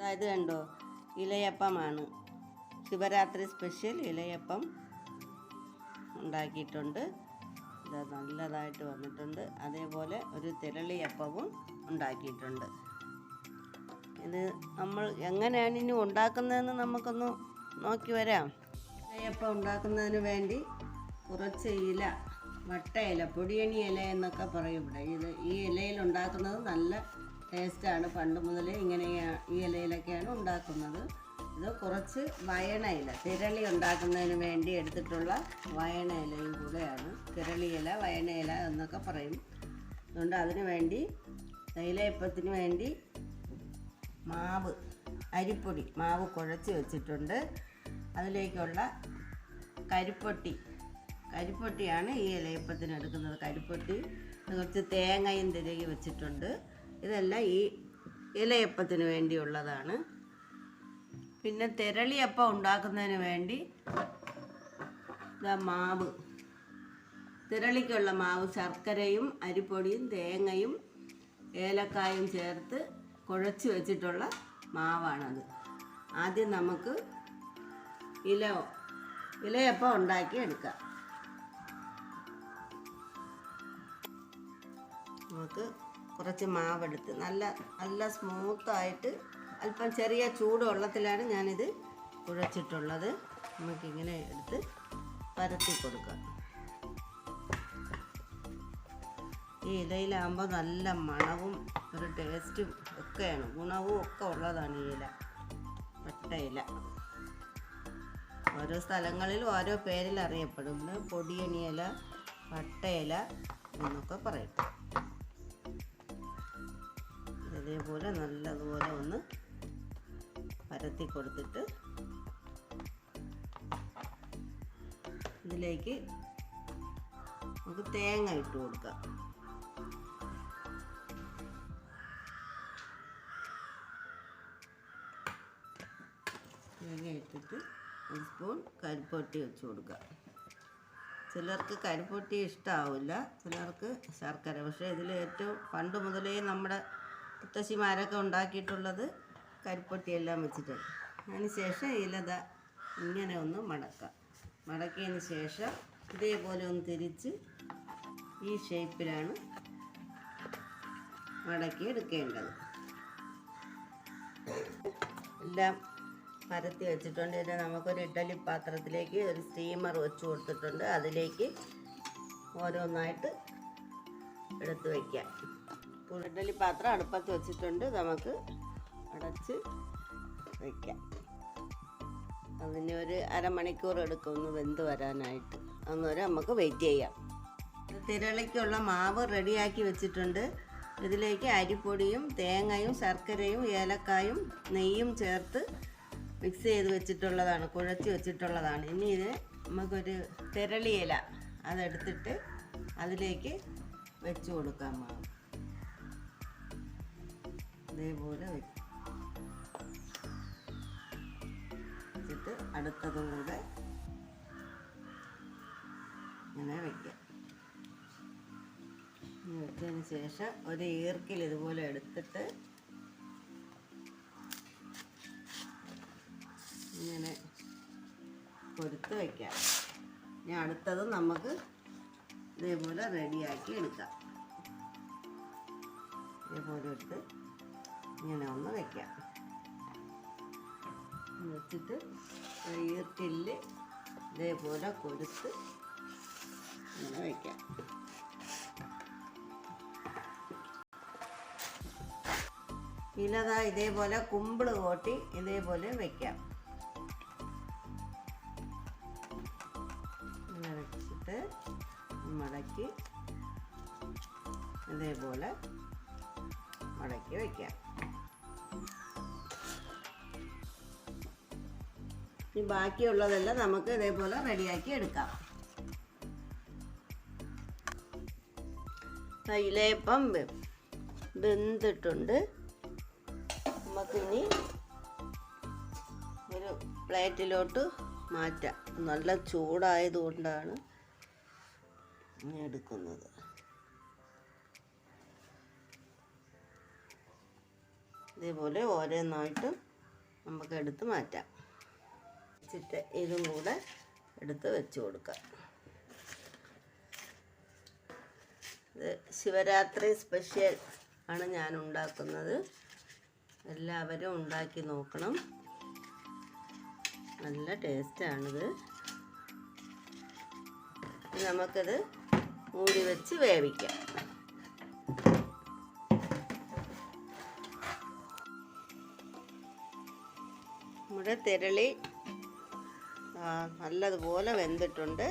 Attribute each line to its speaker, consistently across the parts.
Speaker 1: അതായത് കണ്ടോ ഇലയപ്പമാണ്. ശിവരാത്രി സ്പെഷ്യൽ ഇലയപ്പം ഉണ്ടാക്കിയിട്ടുണ്ട്. ഇത് നല്ലതായിട്ട് വന്നിട്ടുണ്ട്. അതേപോലെ ഒരു തിരളിയപ്പവും ഉണ്ടാക്കിയിട്ടുണ്ട്. ഇത് നമ്മൾ എങ്ങനെയാണ് ഇനി ഉണ്ടാക്കുന്നതെന്ന് നമുക്കൊന്ന് നോക്കി വരാം. ഇലയപ്പം ഉണ്ടാക്കുന്നതിന് വേണ്ടി കുറച്ച് ഇല വട്ട ഇല പൊടിയണി ഇല എന്നൊക്കെ പറയും ഇവിടെ. ഇത് ഈ ഇലയിൽ ഉണ്ടാക്കുന്നത് നല്ല ടേസ്റ്റാണ് പണ്ട് മുതൽ ഇങ്ങനെ ഈ ഇലയിലൊക്കെയാണ് ഉണ്ടാക്കുന്നത്. ഇത് കുറച്ച് വയണ ഇല തിരളി ഉണ്ടാക്കുന്നതിന് വേണ്ടി എടുത്തിട്ടുള്ള വയണ ഇലയും കൂടെയാണ്. തിരളി ഇല വയണ ഇല എന്നൊക്കെ പറയും. അതുകൊണ്ട് അതിന് വേണ്ടി തൈലയപ്പത്തിന് വേണ്ടി മാവ് അരിപ്പൊടി മാവ് കുഴച്ച് വെച്ചിട്ടുണ്ട്. അതിലേക്കുള്ള കരിപ്പൊട്ടി കരിപ്പൊട്ടിയാണ് ഈ ഇലയപ്പത്തിന് എടുക്കുന്നത്. കരിപ്പൊട്ടി കുറച്ച് തേങ്ങയും തിരകി വെച്ചിട്ടുണ്ട്. ഇതെല്ലാം ഈ ഇലയപ്പത്തിന് വേണ്ടിയുള്ളതാണ്. പിന്നെ തിരളിയപ്പം ഉണ്ടാക്കുന്നതിന് വേണ്ടി ഇതാ മാവ്. തിരളിക്കുള്ള മാവ് ശർക്കരയും അരിപ്പൊടിയും തേങ്ങയും ഏലക്കായും ചേർത്ത് കുഴച്ച് വെച്ചിട്ടുള്ള മാവാണത്. ആദ്യം നമുക്ക് ഇല ഇലയപ്പം ഉണ്ടാക്കി എടുക്കാം. നമുക്ക് കുറച്ച് മാവെടുത്ത് നല്ല നല്ല സ്മൂത്തായിട്ട് അല്പം ചെറിയ ചൂട് വെള്ളത്തിലാണ് ഞാനിത് കുഴച്ചിട്ടുള്ളത്. നമുക്കിങ്ങനെ എടുത്ത് പരത്തി കൊടുക്കാം. ഈ ഇലയിലാകുമ്പോൾ നല്ല മണവും ഒരു ടേസ്റ്റും ഒക്കെയാണ്. ഗുണവും ഒക്കെ ഉള്ളതാണ് ഈ ഇല. പട്ട ഇല. ഓരോ സ്ഥലങ്ങളിൽ ഓരോ പേരിൽ അറിയപ്പെടും പൊടിയണിയില പട്ടയില എന്നൊക്കെ പറയും. ഇതേപോലെ നല്ലതുപോലെ ഒന്ന് പരത്തി കൊടുത്തിട്ട് ഇതിലേക്ക് നമുക്ക് തേങ്ങ ഇട്ട് കൊടുക്കാം. തേങ്ങ ഇട്ടിട്ട് ഒരു സ്പൂൺ കരിപ്പൊട്ടി വെച്ച് കൊടുക്കാം ചിലർക്ക് കരിപ്പൊട്ടി ഇഷ്ടമാവില്ല ചിലർക്ക് ശർക്കര. പക്ഷേ ഇതിൽ ഏറ്റവും പണ്ട് മുതലേ നമ്മുടെ മുത്തശ്ശിമാരൊക്കെ ഉണ്ടാക്കിയിട്ടുള്ളത് കരിപ്പൊട്ടിയെല്ലാം വെച്ചിട്ടുണ്ട് അതിന് ശേഷം ഇലത ഇങ്ങനെ ഒന്ന് മടക്കാം. മടക്കിയതിന് ശേഷം ഇതേപോലെ ഒന്ന് തിരിച്ച് ഈ ഷേപ്പിലാണ് മടക്കി എടുക്കേണ്ടത്. എല്ലാം പരത്തി വെച്ചിട്ടുണ്ട്. ഇത് നമുക്കൊരു ഇഡലി പാത്രത്തിലേക്ക് ഒരു സ്റ്റീമർ വെച്ച് കൊടുത്തിട്ടുണ്ട്. അതിലേക്ക് ഓരോന്നായിട്ട് എടുത്ത് വയ്ക്കാം ഇഡ്ഡലി പാത്രം അടുപ്പത്ത് വെച്ചിട്ടുണ്ട്. നമുക്ക് അടച്ച് വയ്ക്കാം അതിന് ഒരു അരമണിക്കൂർ എടുക്കും. ഒന്ന് വെന്ത് വരാനായിട്ട്. അന്നേരം നമുക്ക് വെയിറ്റ് ചെയ്യാം. തിരളിക്കുള്ള മാവ് റെഡിയാക്കി വെച്ചിട്ടുണ്ട്. ഇതിലേക്ക് അരിപ്പൊടിയും തേങ്ങയും ശർക്കരയും ഏലക്കായും നെയ്യും ചേർത്ത് മിക്സ് ചെയ്ത് വെച്ചിട്ടുള്ളതാണ്. കുഴച്ച് വെച്ചിട്ടുള്ളതാണ്. ഇനി ഇത് നമുക്കൊരു തിരളിയില അതെടുത്തിട്ട് അതിലേക്ക് വെച്ച് കൊടുക്കാം മാവ്. ഇതേപോലെ വയ്ക്കും വെച്ചിട്ട് അടുത്തതും കൂടെ ഇങ്ങനെ വയ്ക്കാം വെച്ചതിന് ശേഷം ഒരു ഈർക്കിൽ ഇതുപോലെ എടുത്തിട്ട് ഇങ്ങനെ കൊടുത്ത് വയ്ക്കാം ഇനി അടുത്തത് നമുക്ക് ഇതേപോലെ റെഡിയാക്കി എടുക്കാം. ഇതേപോലെ എടുത്ത് ഇങ്ങനെ ഒന്ന് വയ്ക്കാം വെച്ചിട്ട് ഈർക്കിൽ ഇതേപോലെ കൊടുത്ത് ഇങ്ങനെ വയ്ക്കാം ഇലതാ ഇതേപോലെ കുമ്പിൾ കോട്ടി ഇതേപോലെ വെക്കാം. ഇങ്ങനെ മടക്കി ഇതേപോലെ മടക്കി വയ്ക്കാം ഇനി ബാക്കിയുള്ളതെല്ലാം നമുക്ക് ഇതേപോലെ റെഡിയാക്കി എടുക്കാം. ഇലയപ്പം വെ- വെന്തിട്ടുണ്ട്. നമുക്കിനി ഒരു പ്ലേറ്റിലോട്ട് മാറ്റാം. നല്ല ചൂടായതുകൊണ്ടാണ് എടുക്കുന്നത്. ഇതേപോലെ ഓരോന്നായിട്ട് നമുക്ക് എടുത്ത് മാറ്റാം. വെച്ചിട്ട് ഇതും കൂടെ എടുത്ത് വെച്ച് കൊടുക്കാം. ഇത് ശിവരാത്രി സ്പെഷ്യൽ ആണ് ഞാൻ ഉണ്ടാക്കുന്നത്. എല്ലാവരും ഉണ്ടാക്കി നോക്കണം. നല്ല ടേസ്റ്റാണിത് നമുക്കത് മൂടി വെച്ച് വേവിക്കാം. നമ്മുടെ തിരളി നല്ലതുപോലെ വെന്തിട്ടുണ്ട്.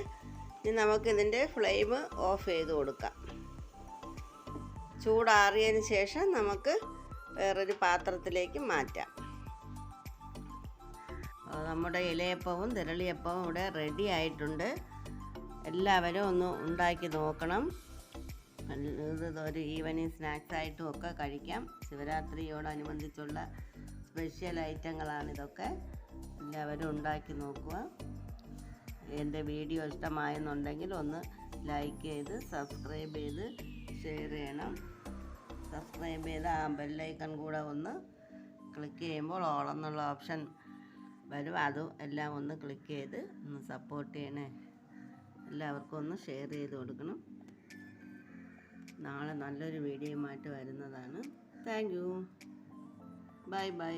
Speaker 1: ഇനി നമുക്കിതിന്റെ ഫ്ലെയിം ഓഫ് ചെയ്ത് കൊടുക്കാം. ചൂടാറിയതിന് ശേഷം നമുക്ക് വേറൊരു പാത്രത്തിലേക്ക് മാറ്റാം. നമ്മുടെ ഇലയപ്പവും തിരളിയപ്പവും ഇവിടെ റെഡി ആയിട്ടുണ്ട്. എല്ലാവരും ഒന്ന് ഉണ്ടാക്കി നോക്കണം. ഒരു ഈവനിങ് സ്നാക്സ് ആയിട്ടും ഒക്കെ കഴിക്കാം. ശിവരാത്രിയോടനുബന്ധിച്ചുള്ള സ്പെഷ്യൽ ഐറ്റങ്ങളാണിതൊക്കെ എല്ലാവരും ഉണ്ടാക്കി നോക്കുക. എന്റെ വീഡിയോ ഇഷ്ടമായെന്നുണ്ടെങ്കിൽ ഒന്ന് ലൈക്ക് ചെയ്ത് സബ്സ്ക്രൈബ് ചെയ്ത് ഷെയർ ചെയ്യണം. സബ്സ്ക്രൈബ് ചെയ്ത് ആ ബെല്ലൈക്കൺ കൂടെ ഒന്ന് ക്ലിക്ക് ചെയ്യുമ്പോൾ ഓൾ എന്നുള്ള ഓപ്ഷൻ വരും. അതും എല്ലാം ഒന്ന് ക്ലിക്ക് ചെയ്ത് ഒന്ന് സപ്പോർട്ട് ചെയ്യണേ. എല്ലാവർക്കും ഒന്ന് ഷെയർ ചെയ്ത് കൊടുക്കണം. നാളെ നല്ലൊരു വീഡിയോയുമായിട്ട് വരുന്നതാണ്. Thank you. Bye bye.